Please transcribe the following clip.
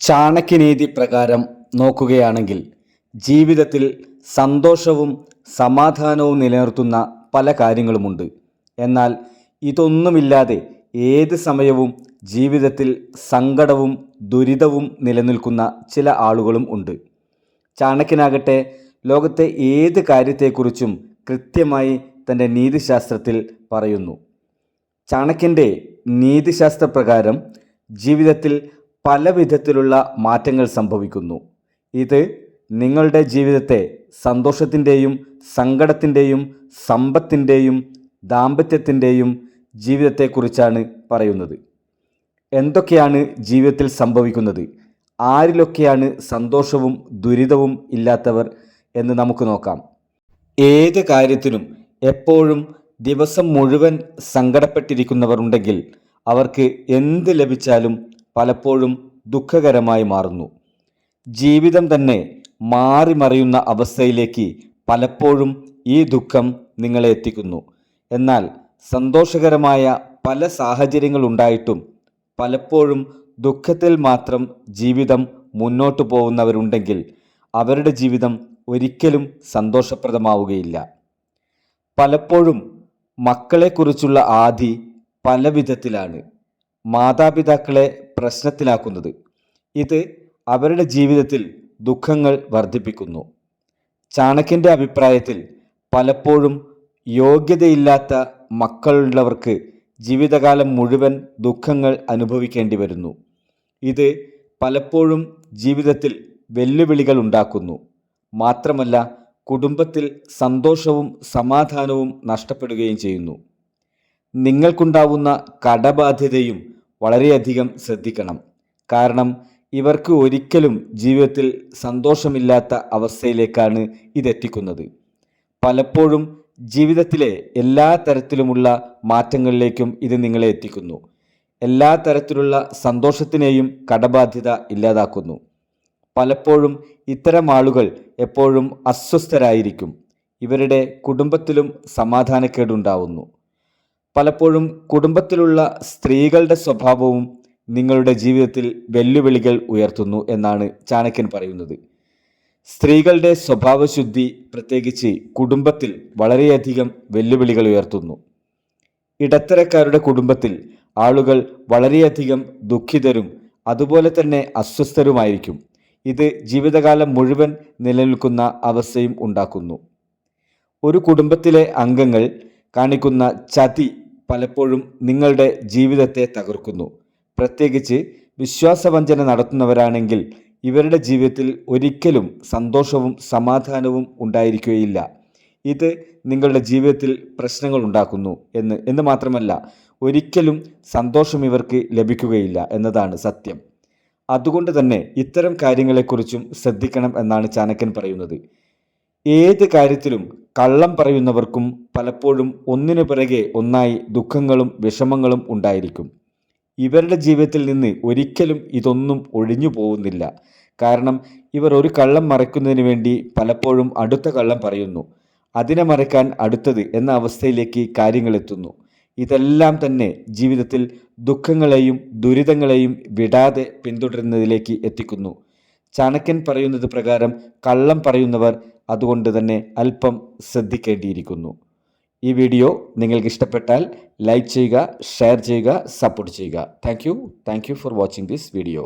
ചാണക്യനീതി പ്രകാരം നോക്കുകയാണെങ്കിൽ ജീവിതത്തിൽ സന്തോഷവും സമാധാനവും നിലനിർത്തുന്ന പല കാര്യങ്ങളുമുണ്ട്. എന്നാൽ ഇതൊന്നുമില്ലാതെ ഏത് സമയവും ജീവിതത്തിൽ സങ്കടവും ദുരിതവും നിലനിൽക്കുന്ന ചില ആളുകളും ഉണ്ട്. ചാണക്യനാകട്ടെ ലോകത്തെ ഏത് കാര്യത്തെക്കുറിച്ചും കൃത്യമായി തന്റെ നീതിശാസ്ത്രത്തിൽ പറയുന്നു. ചാണക്യന്റെ നീതിശാസ്ത്രപ്രകാരം ജീവിതത്തിൽ പല വിധത്തിലുള്ള മാറ്റങ്ങൾ സംഭവിക്കുന്നു. ഇത് നിങ്ങളുടെ ജീവിതത്തെ സന്തോഷത്തിന്റെയും സങ്കടത്തിന്റെയും സമ്പത്തിന്റെയും ദാമ്പത്യത്തിന്റെയും ജീവിതത്തെക്കുറിച്ചാണ് പറയുന്നത്. എന്തൊക്കെയാണ് ജീവിതത്തിൽ സംഭവിക്കുന്നത്? ആരിലൊക്കെയാണ് സന്തോഷവും ദുരിതവും ഇല്ലാത്തവർ എന്ന് നമുക്ക് നോക്കാം. ഏത് കാര്യത്തിനും എപ്പോഴും ദിവസം മുഴുവൻ സങ്കടപ്പെട്ടിരിക്കുന്നവർ ഉണ്ടെങ്കിൽ അവർക്ക് എന്ത് ലഭിച്ചാലും പലപ്പോഴും ദുഃഖകരമായി മാറുന്നു. ജീവിതം തന്നെ മാറി മറിയുന്ന അവസ്ഥയിലേക്ക് പലപ്പോഴും ഈ ദുഃഖം നിങ്ങളെ എത്തിക്കുന്നു. എന്നാൽ സന്തോഷകരമായ പല സാഹചര്യങ്ങൾ ഉണ്ടായിട്ടും പലപ്പോഴും ദുഃഖത്തിൽ മാത്രം ജീവിതം മുന്നോട്ട് പോകുന്നവരുണ്ടെങ്കിൽ അവരുടെ ജീവിതം ഒരിക്കലും സന്തോഷപ്രദമാവുകയില്ല. പലപ്പോഴും മക്കളെക്കുറിച്ചുള്ള ആധി പല വിധത്തിലാണ് മാതാപിതാക്കളെ പ്രശ്നത്തിലാക്കുന്നത്. ഇത് അവരുടെ ജീവിതത്തിൽ ദുഃഖങ്ങൾ വർദ്ധിപ്പിക്കുന്നു. ചാണക്യന്റെ അഭിപ്രായത്തിൽ പലപ്പോഴും യോഗ്യതയില്ലാത്ത മക്കളുള്ളവർക്ക് ജീവിതകാലം മുഴുവൻ ദുഃഖങ്ങൾ അനുഭവിക്കേണ്ടി വരുന്നു. ഇത് പലപ്പോഴും ജീവിതത്തിൽ വെല്ലുവിളികൾ ഉണ്ടാക്കുന്നു. മാത്രമല്ല കുടുംബത്തിൽ സന്തോഷവും സമാധാനവും നഷ്ടപ്പെടുകയും ചെയ്യുന്നു. നിങ്ങൾക്കുണ്ടാവുന്ന കടബാധ്യതയും വളരെയധികം ശ്രദ്ധിക്കണം. കാരണം ഇവർക്ക് ഒരിക്കലും ജീവിതത്തിൽ സന്തോഷമില്ലാത്ത അവസ്ഥയിലേക്കാണ് ഇതെത്തിക്കുന്നത്. പലപ്പോഴും ജീവിതത്തിലെ എല്ലാ തരത്തിലുമുള്ള മാറ്റങ്ങളിലേക്കും ഇത് നിങ്ങളെ എത്തിക്കുന്നു. എല്ലാ തരത്തിലുള്ള സന്തോഷത്തിനെയും കടബാധ്യത ഇല്ലാതാക്കുന്നു. പലപ്പോഴും ഇത്തരം ആളുകൾ എപ്പോഴും അസ്വസ്ഥരായിരിക്കും. ഇവരുടെ കുടുംബത്തിലും സമാധാനക്കേടുണ്ടാവുന്നു. പലപ്പോഴും കുടുംബത്തിലുള്ള സ്ത്രീകളുടെ സ്വഭാവവും നിങ്ങളുടെ ജീവിതത്തിൽ വെല്ലുവിളികൾ ഉയർത്തുന്നു എന്നാണ് ചാണക്യൻ പറയുന്നത്. സ്ത്രീകളുടെ സ്വഭാവശുദ്ധി പ്രത്യേകിച്ച് കുടുംബത്തിൽ വളരെയധികം വെല്ലുവിളികൾ ഉയർത്തുന്നു. ഇടത്തരക്കാരുടെ കുടുംബത്തിൽ ആളുകൾ വളരെയധികം ദുഃഖിതരും അതുപോലെ തന്നെ അസ്വസ്ഥരുമായിരിക്കും. ഇത് ജീവിതകാലം മുഴുവൻ നിലനിൽക്കുന്ന അവസ്ഥയും ഉണ്ടാക്കുന്നു. ഒരു കുടുംബത്തിലെ അംഗങ്ങൾ കാണിക്കുന്ന ചതി പലപ്പോഴും നിങ്ങളുടെ ജീവിതത്തെ തകർക്കുന്നു. പ്രത്യേകിച്ച് വിശ്വാസവഞ്ചന നടത്തുന്നവരാണെങ്കിൽ ഇവരുടെ ജീവിതത്തിൽ ഒരിക്കലും സന്തോഷവും സമാധാനവും ഉണ്ടായിരിക്കുകയില്ല. ഇത് നിങ്ങളുടെ ജീവിതത്തിൽ പ്രശ്നങ്ങൾ ഉണ്ടാക്കുന്നു എന്ന് എന്ന് മാത്രമല്ല ഒരിക്കലും സന്തോഷം ഇവർക്ക് ലഭിക്കുകയില്ല എന്നതാണ് സത്യം. അതുകൊണ്ട് തന്നെ ഇത്തരം കാര്യങ്ങളെക്കുറിച്ചും ശ്രദ്ധിക്കണം എന്നാണ് ചാണക്യൻ പറയുന്നത്. ഏത് കാര്യത്തിലും കള്ളം പറയുന്നവർക്കും പലപ്പോഴും ഒന്നിനു പിറകെ ഒന്നായി ദുഃഖങ്ങളും വിഷമങ്ങളും ഉണ്ടായിരിക്കും. ഇവരുടെ ജീവിതത്തിൽ നിന്ന് ഒരിക്കലും ഇതൊന്നും ഒഴിഞ്ഞു പോകുന്നില്ല. കാരണം ഇവർ ഒരു കള്ളം മറയ്ക്കുന്നതിന് വേണ്ടി പലപ്പോഴും അടുത്ത കള്ളം പറയുന്നു. അതിനെ മറയ്ക്കാൻ അടുത്തത് എന്ന അവസ്ഥയിലേക്ക് കാര്യങ്ങളെത്തുന്നു ഇതെല്ലാം തന്നെ ജീവിതത്തിൽ ദുഃഖങ്ങളെയും ദുരിതങ്ങളെയും വിടാതെ പിന്തുടരുന്നതിലേക്ക് എത്തിക്കുന്നു. ചാണക്യൻ പറയുന്നത് പ്രകാരം കള്ളം പറയുന്നവർ അതുകൊണ്ട് തന്നെ അല്പം ശ്രദ്ധിക്കേണ്ടിയിരിക്കുന്നു. ഈ വീഡിയോ നിങ്ങൾക്ക് ഇഷ്ടപ്പെട്ടാൽ ലൈക്ക് ചെയ്യുക ഷെയർ ചെയ്യുക സപ്പോർട്ട് ചെയ്യുക. Thank you. Thank you for watching this video.